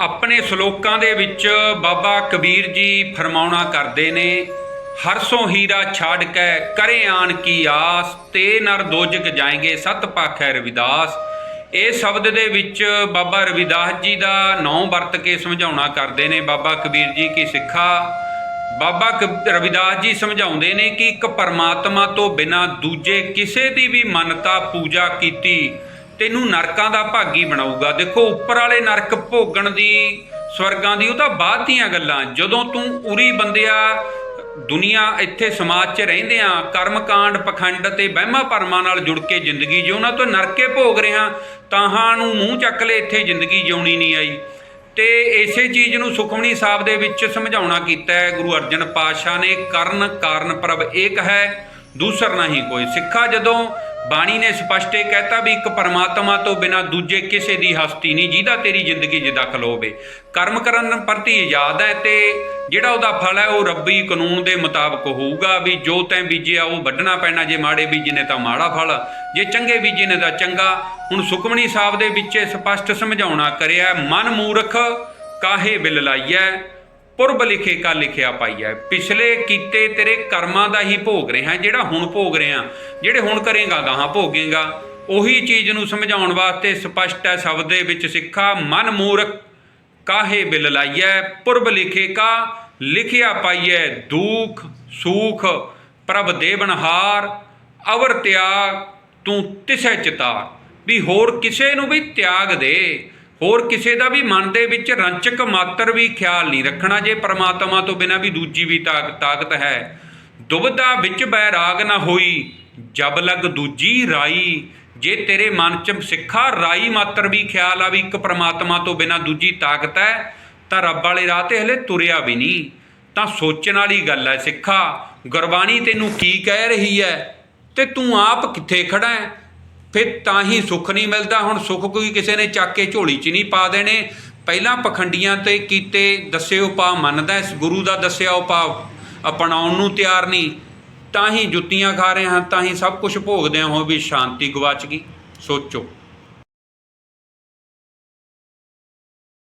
ਆਪਣੇ ਸ਼ਲੋਕਾਂ ਦੇ ਵਿੱਚ ਬਾਬਾ ਕਬੀਰ ਜੀ ਫਰਮਾਉਣਾ ਕਰਦੇ ਨੇ, ਹਰਸੋਂ ਹੀਰਾ ਛਾੜ ਕੇ ਕਰੇ ਆਣ ਕੀ ਆਸ, ਤੇ ਨਰ ਦੋਜਕ ਜਾਏਂਗੇ ਸਤ ਪਾਖੈ ਰਵਿਦਾਸ। ਇਹ ਸ਼ਬਦ ਦੇ ਵਿੱਚ ਬਾਬਾ ਰਵਿਦਾਸ ਜੀ ਦਾ ਨਾਮ ਵਰਤ ਕੇ ਸਮਝਾਉਣਾ ਕਰਦੇ ਨੇ ਬਾਬਾ ਕਬੀਰ ਜੀ ਕੀ ਸਿੱਖਾ। ਬਾਬਾ ਕਬ- ਰਵਿਦਾਸ ਜੀ ਸਮਝਾਉਂਦੇ ਨੇ ਕਿ ਇੱਕ ਪਰਮਾਤਮਾ ਤੋਂ ਬਿਨਾ ਦੂਜੇ ਕਿਸੇ ਦੀ ਵੀ ਮੰਨਤਾ, ਪੂਜਾ ਕੀਤੀ ਤੈਨੂੰ ਨਰਕਾਂ ਦਾ ਭਾਗੀ ਬਣਾਊਗਾ। ਦੇਖੋ, ਉੱਪਰ ਵਾਲੇ ਨਰਕ ਭੋਗਣ ਦੀ, ਸਵਰਗਾਂ ਦੀ, ਉਹ ਤਾਂ ਬਾਅਦ ਦੀਆਂ ਗੱਲਾਂ। ਜਦੋਂ ਤੂੰ ਉਰੀ ਬੰਦਿਆ, ਦੁਨੀਆ ਇੱਥੇ ਸਮਾਜ 'ਚ ਰਹਿੰਦੇ ਆ, ਕਰਮਕਾਂਡ, ਪਖੰਡ ਤੇ ਵਹਿਮਾਂ ਭਰਮਾਂ ਨਾਲ ਜੁੜ ਕੇ ਜ਼ਿੰਦਗੀ ਜਿਉਣਾ, ਤੋਂ ਨਰਕੇ ਭੋਗ ਰਿਹਾ, ਤਾਹਾਂ ਨੂੰ ਮੂੰਹ ਚੱਕ ਲੈ, ਇੱਥੇ ਜ਼ਿੰਦਗੀ ਜਿਉਣੀ ਨਹੀਂ ਆਈ। ਤੇ ਇਸੇ ਚੀਜ਼ ਨੂੰ ਸੁਖਮਣੀ ਸਾਹਿਬ ਦੇ ਵਿੱਚ ਸਮਝਾਉਣਾ ਕੀਤਾ ਹੈ, ਗੁਰੂ ਅਰਜਨ ਪਾਤਸ਼ਾਹ ਨੇ, ਕਰਨ ਕਾਰਨ ਪ੍ਰਭ ਏਕ ਹੈ ਦੂਸਰ ਨਹੀਂ ਕੋਈ। ਸਿੱਖਾ ਜਦੋਂ ਬਾਣੀ ਨੇ ਸਪਸ਼ਟ ਇਹ ਕਹਿਤਾ ਵੀ ਇੱਕ ਪਰਮਾਤਮਾ ਤੋਂ ਬਿਨਾ ਦੂਜੇ ਕਿਸੇ ਦੀ ਹਸਤੀ ਨਹੀਂ, ਜਿਹਦਾ ਤੇਰੀ ਜ਼ਿੰਦਗੀ 'ਚ ਦਖਲ ਹੋਵੇ। ਕਰਮ ਕਰਨ ਪ੍ਰਤੀ ਆਜ਼ਾਦ ਹੈ ਤੇ ਜਿਹੜਾ ਉਹਦਾ ਫਲ ਹੈ ਉਹ ਰੱਬੀ ਕਾਨੂੰਨ ਦੇ ਮੁਤਾਬਕ ਹੋਊਗਾ ਵੀ ਜੋ ਤੈਂ ਬੀਜਿਆ ਉਹ ਵੱਢਣਾ ਪੈਣਾ, ਜੇ ਮਾੜੇ ਬੀਜੇ ਨੇ ਤਾਂ ਮਾੜਾ ਫਲ, ਜੇ ਚੰਗੇ ਬੀਜੇ ਨੇ ਤਾਂ ਚੰਗਾ। ਹੁਣ ਸੁਖਮਣੀ ਸਾਹਿਬ ਦੇ ਵਿੱਚ ਇਹ ਸਪਸ਼ਟ ਸਮਝਾਉਣਾ ਕਰਿਆ, ਮਨ ਮੂਰਖ ਕਾਹੇ ਬਿਲ ਲਾਈਐ? ਪੁਰਬ ਲਿਖੇ ਕਾ ਲਿਖਿਆ ਪਾਈਐ ਪਿਛਲੇ ਕੀਤੇ ਤੇਰੇ ਕਰਮਾਂ ਦਾ ਹੀ ਭੋਗ ਰਿਹਾ, ਜਿਹੜਾ ਹੁਣ ਭੋਗ ਰਿਹਾ, ਜਿਹੜੇ ਹੁਣ ਕਰੇਗਾ, ਗਾਹਾਂ ਭੋਗੇਗਾ। ਉਹੀ ਚੀਜ਼ ਨੂੰ ਸਮਝਾਉਣ ਵਾਸਤੇ ਸਪਸ਼ਟ ਹੈ ਸ਼ਬਦ ਦੇ ਵਿੱਚ ਸਿੱਖਾ, ਮਨ ਮੂਰਖ ਕਾਹੇ ਬਿਲ ਲਾਈਐ? ਪੁਰਬ ਲਿਖੇ ਕਾ ਲਿਖਿਆ ਪਾਈਐ ਦੁਖ, ਸੁਖ, ਪ੍ਰਭ ਦੇਵਨਹਾਰ ਅਵਰ ਤਿਆਗ, ਤੂੰ ਤਿਸੈ ਚਿਤਾਰ। ਵੀ ਹੋਰ ਕਿਸੇ ਨੂੰ ਵੀ ਤਿਆਗ ਦੇ ਹੋਰ ਕਿਸੇ ਦਾ ਵੀ ਮਨ ਦੇ ਵਿੱਚ ਰੰਚਕ ਮਾਤਰ ਵੀ ਖਿਆਲ ਨਹੀਂ ਰੱਖਣਾ ਜੇ ਪ੍ਰਮਾਤਮਾ ਤੋਂ ਬਿਨਾ ਵੀ ਦੂਜੀ ਵੀ ਤਾਕ- ਤਾਕਤ ਹੈ। ਦੁਬਦਾ ਵਿੱਚ ਬੈਰਾਗ ਨਾ ਹੋਈ, ਜਬ ਲਗ ਦੂਜੀ ਰਾਈ। ਜੇ ਤੇਰੇ ਮਨ 'ਚ ਸਿੱਖਾ ਰਾਈ ਮਾਤਰ ਵੀ ਖਿਆਲ ਆ ਵੀ ਇੱਕ ਪ੍ਰਮਾਤਮਾ ਤੋਂ ਬਿਨਾ ਦੂਜੀ ਤਾਕਤ ਹੈ, ਤਾਂ ਰੱਬ ਵਾਲੇ ਰਾਹ ਤੇ ਹਲੇ ਤੁਰਿਆ ਵੀ ਨਹੀਂ। ਤਾਂ ਸੋਚਣ ਵਾਲੀ ਗੱਲ ਹੈ ਸਿੱਖਾ, ਗੁਰਬਾਣੀ ਤੈਨੂੰ ਕੀ ਕਹਿ ਰਹੀ ਹੈ? ਤੇ ਤੂੰ ਆਪ ਕਿੱਥੇ ਖੜਾ ਹੈ? ਫਿਰ ਤਾਂ ਹੀ ਸੁੱਖ ਨਹੀਂ ਮਿਲਦਾ। ਹੁਣ ਸੁੱਖ ਕੋਈ ਕਿਸੇ ਨੇ ਚੱਕ ਕੇ ਝੋਲੀ 'ਚ ਨਹੀਂ ਪਾ ਦੇਣੇ। ਪਹਿਲਾਂ ਪਖੰਡੀਆਂ ਤੇ ਕੀਤੇ ਦੱਸੇ ਉਪਾਅ ਮੰਨਦਾ ਇਸ ਗੁਰੂ ਦਾ ਦੱਸਿਆ ਉਪਾਅ ਅਪਣਾਉਣ ਨੂੰ ਤਿਆਰ ਨਹੀਂ। ਤਾਂ ਹੀ ਜੁੱਤੀਆਂ ਖਾ ਰਹੇ ਹਾਂ, ਤਾਂ ਹੀ ਸਭ ਕੁਝ ਭੋਗਦੇ ਹਾਂ। ਹੋ ਵੀ ਸ਼ਾਂਤੀ ਗਵਾਚ ਗਈ ਸੋਚੋ।